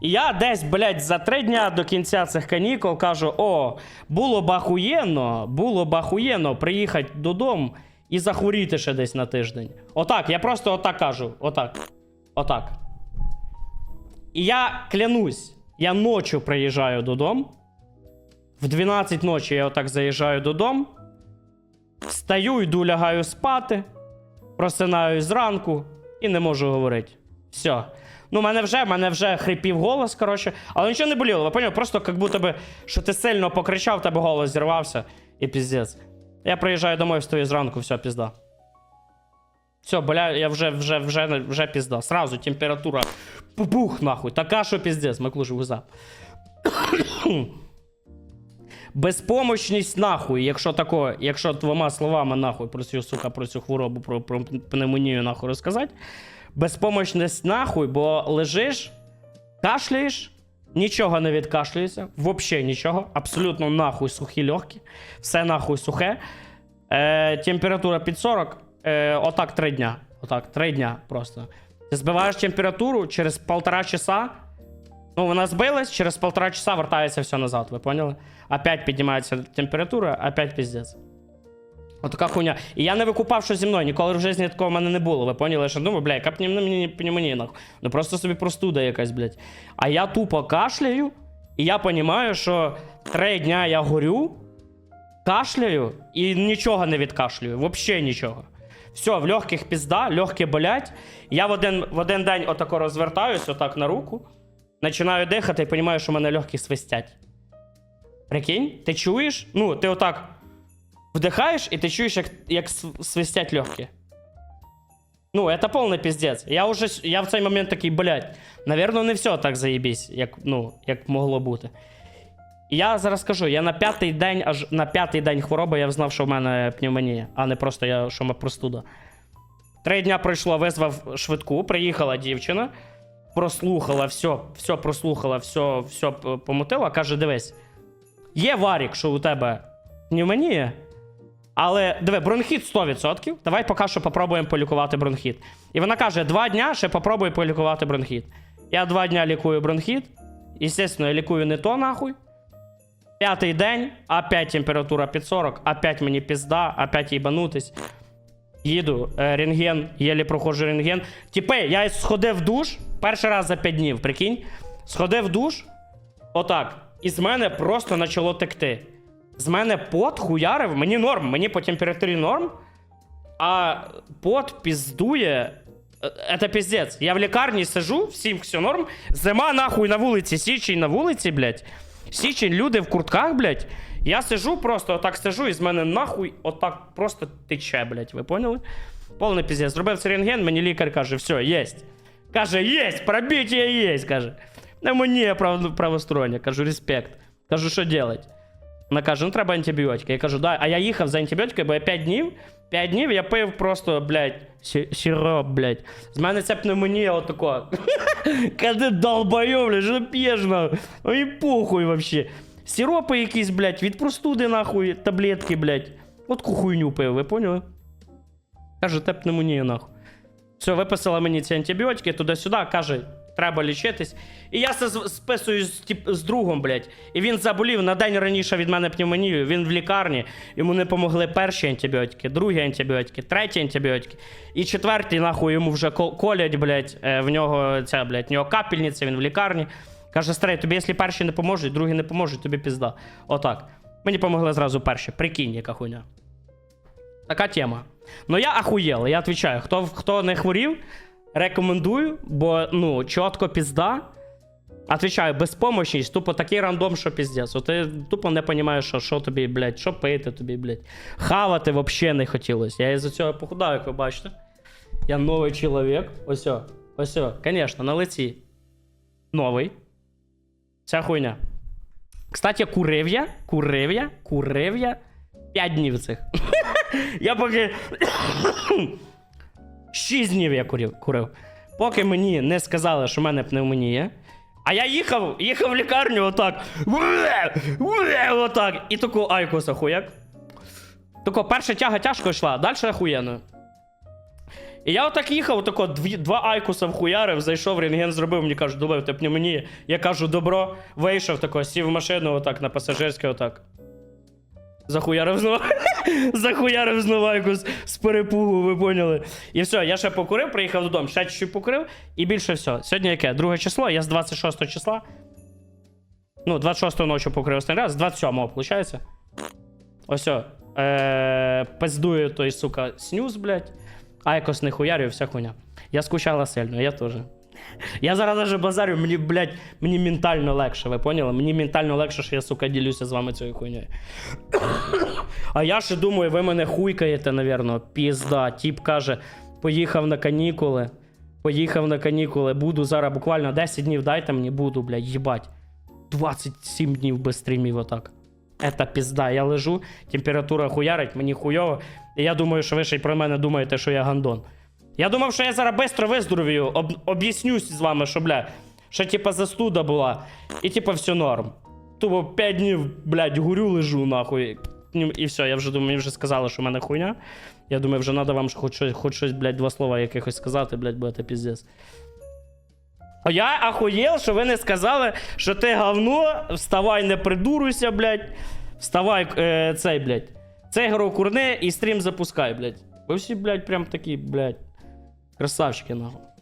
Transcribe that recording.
І я десь, блядь, за три дня до кінця цих канікул кажу: о, було б ахуєнно, було б ахуєнно приїхати додому і захворіти ще десь на тиждень. Отак, я просто отак кажу. Отак. Отак. І я клянусь, я ночі приїжджаю додому. В 12 ночі я отак заїжджаю додому. Встаю, йду, лягаю спати, просинаюсь зранку і не можу говорити. Все. Ну, мене вже, мене вже хрипів голос, коротше, але нічого не боліло. Ви поняли? Просто як будто би, що ти сильно покричав, в тебе голос зірвався і піздець. Я приїжджаю домой, встаю зранку, все, пізда. Все, бля, я вже, вже, вже, вже пізда. Сразу температура пупух, нахуй. Така, що піздець, Маклуш виза. Безпомощність нахуй, якщо тако, якщо двома словами нахуй про цю сука, про цю хворобу, про, про пневмонію нахуй розказати. Безпомощність нахуй, бо лежиш, кашляєш, нічого не відкашлюється, взагалі нічого, абсолютно нахуй сухі легкі, все нахуй сухе. Е, температура під 40, е, отак 3 дня. Отак, 3 дня просто. Ти збиваєш температуру через полтора часа. Ну, вона збилась, через полтора часа вертається все назад, ви поняли? Опять піднімається температура, опять піздець. Отака хуйня. І я не викупав, що зі мною. Ніколи в житті такого в мене не було. Ви поняли, що думаю, бля, яка мені пневмонія, нахуй. Ну просто собі простуда якась, блядь. А я тупо кашляю, і я розумію, що три дня я горю, кашляю і нічого не відкашлюю. Взагалі нічого. Все, в легких пізда, легкі болять. Я в один, в один день отако розвертаюсь, отак на руку, починаю дихати і розумію, що в мене легкі свистять. Прикинь, ти чуєш? Ну, ти отак вдихаєш, і ти чуєш, як, як свистять легкі. Ну, это повний піздець. Я уже я в цей момент такий, блядь, наверное, не все так заєбісь, як, ну, як могло бути. Я зараз скажу, я на п'ятий день, аж на п'ятий день хвороби я знав, що в мене пневмонія, а не просто я, що мене простуда. Три дня пройшло, визвав швидку, приїхала дівчина, прослухала все, все прослухала, все, все помутила, каже: дивись, є варік, що у тебе пневмонія, але диви, бронхіт 100%. Давай поки що попробуємо полікувати бронхіт. І вона каже: два дня ще попробуй полікувати бронхіт. Я два дня лікую бронхіт. Естественно, я лікую не то нахуй. П'ятий день, опять температура під 40, опять мені пізда, опять їбанутись. Їду, е, рентген, єлі проходжу рентген. Типи, я сходив в душ перший раз за 5 днів, прикинь. Сходив в душ, отак. І з мене просто почало текти. З мене пот хуярив, мені норм, мені по температурі норм, а пот піздує. Е, Это піздець. Я в лікарні сижу, всім все норм. Зима нахуй на вулиці, січень на вулиці, блядь. Січень, люди в куртках, блядь. Я сижу просто отак сижу, і з мене нахуй отак просто тече, блядь. Ви поняли? Повний піздець. Зробив цей рентген, мені лікар каже, все, єсть. Каже, єсть, пробиття єсть, каже. Пневмонія прав... правостороння. Кажу, респект. Кажу, що делать? Вона каже, ну треба антибіотики. Я кажу, да. А я їхав за антибіотиками, бо я 5 днів. 5 днів я пив просто, блядь, сироп, блядь. З мене ця пневмонія отако. Кади долбойов, блядь, що п'єш, нахуй? Ну і похуй вообще. Сиропи якісь, блядь, від простуди, нахуй, таблетки, блядь. От хуйню пив, ви поняли? Каже, те пневмонія, нахуй. Все, виписала мені ці антибіотики туди-сюди, каже, треба лічитись. І я се з- списую з, з другом, блядь. І він заболів на день раніше від мене пневмонію. Він в лікарні. Йому не помогли перші антибіотики, другі антибіотики, треті антибіотики. І четвертий, нахуй, йому вже колять, блядь. е, В нього ця, блядь, в нього капельниця, він в лікарні. Каже, старий, тобі, якщо перші не поможуть, другі не поможуть, тобі пізда. Отак. Мені помогли зразу перші. Прикинь, яка хуйня. Така тема. Ну я ахуєл, я відповідаю. Хто, хто не хворів, рекомендую, бо ну, чітко пізда. Отвічаю, безпомощність, тупо такий рандом, що піздець. Ти тупо не розумієш, що, що тобі, блядь, що пити тобі, блядь. Хавати взагалі не хотілося. Я із-за цього похудав, як ви бачите. Я новий чоловік. Ось, ось, звісно, на лиці. Новий. Ця хуйня. Кстати, курив я, курив я 5 днів цих. Я поки. Шість днів я курив, курив. Поки мені не сказали, що в мене пневмонія. А я їхав, їхав в лікарню отак. Отак. І таку айкоса хуяк. Тако перша тяга тяжко йшла, далі охуєнно. І я отак їхав, отако дві, два айкуса вхуярив, зайшов, рентген зробив, мені кажуть, добив ти пневмонія. Я кажу, добро, вийшов тако, сів в машину, отак, на пасажирське, отак. Захуярив знову. Захуярив знову айкус з перепугу, ви поняли. І все, я ще покурив, приїхав додому, ще чуть-чуть покурив, і більше все. Сьогодні яке? Друге число, я з 26 числа. Ну, 26 ночі покрив останній раз, з 27-го, виходить? Ось е, пиздує той, сука, снюз, блядь. Айкос не хуярю, вся хуйня. Я скучала сильно, я теж. Я зараз даже базарю, мені, блядь, мені ментально легше, ви поняли? Мені ментально легше, що я, сука, ділюся з вами цією хуйнею. А я ще думаю, ви мене хуйкаєте, навірно. Пізда. Тіп каже, поїхав на канікули. Поїхав на канікули. Буду зараз буквально 10 днів дайте мені, буду, блядь, їбать. 27 днів без стрімів отак. Это пізда. Я лежу, температура хуярить, мені хуйово. І я думаю, що ви ще й про мене думаєте, що я гандон. Я думав, що я зараз швидко виздоровію, об, об'яснюсь з вами, що, бля, що типа застуда була, і типа все норм. Тупо 5 днів, блядь, гурю лежу нахуй. І все, я вже думаю, мені вже сказали, що в мене хуйня. Я думаю, вже треба вам хоч щось, хоч щось, блядь, два слова якихось сказати, блядь, бо це піздець. А я ахуєл, що ви не сказали, що ти говно, вставай, не придуруйся, блядь. Вставай, е, цей, блядь. Цей гро курни і стрім запускай, блядь. Ви всі, блядь, прям такі, блядь. Красавчики, нахуй.